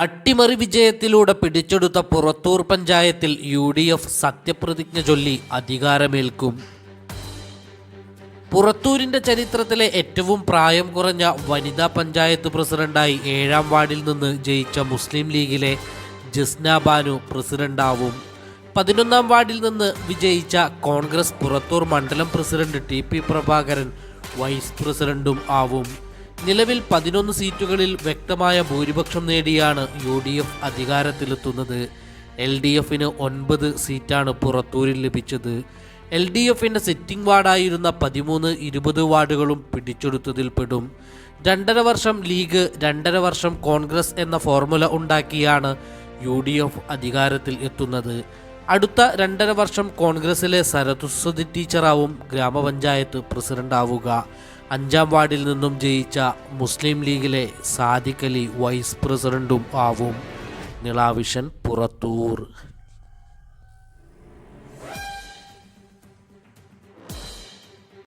അട്ടിമറി വിജയത്തിലൂടെ പിടിച്ചെടുത്ത പുറത്തൂർ പഞ്ചായത്തിൽ യു ഡി എഫ് സത്യപ്രതിജ്ഞ ചൊല്ലി അധികാരമേൽക്കും. പുറത്തൂരിന്റെ ചരിത്രത്തിലെ ഏറ്റവും പ്രായം കുറഞ്ഞ വനിതാ പഞ്ചായത്ത് പ്രസിഡന്റായി ഏഴാം വാർഡിൽ നിന്ന് ജയിച്ച മുസ്ലിം ലീഗിലെ ജസ്ന ബാനു പ്രസിഡന്റാവും. പതിനൊന്നാം വാർഡിൽ നിന്ന് വിജയിച്ച കോൺഗ്രസ് പുറത്തൂർ മണ്ഡലം president T P Prabhakaran vice പ്രസിഡന്റും ആവും. നിലവിൽ പതിനൊന്ന് സീറ്റുകളിൽ വ്യക്തമായ ഭൂരിപക്ഷം നേടിയാണ് യു ഡി എഫ് അധികാരത്തിലെത്തുന്നത്. എൽ ഡി എഫിന് ഒൻപത് സീറ്റാണ് പുറത്തൂരിൽ ലഭിച്ചത്. എൽ ഡി എഫിന്റെ സിറ്റിംഗ് വാർഡായിരുന്ന പതിമൂന്ന് ഇരുപത് വാർഡുകളും പിടിച്ചെടുത്തതിൽ പെടും രണ്ടര വർഷം ലീഗ് രണ്ടര വർഷം കോൺഗ്രസ് എന്ന ഫോർമുല ഉണ്ടാക്കിയാണ് യു ഡി എഫ് അധികാരത്തിൽ എത്തുന്നത്. അടുത്ത രണ്ടര വർഷം കോൺഗ്രസിലെ സരസ്വതി ടീച്ചറാവും ഗ്രാമപഞ്ചായത്ത് പ്രസിഡന്റാവുക. അഞ്ചാം വാർഡിൽ നിന്നും ജയിച്ച മുസ്ലിം ലീഗിലെ സാദിഖലി വൈസ് പ്രസിഡന്റും ആവും. നിളാവിഷൻ പുറത്തൂർ.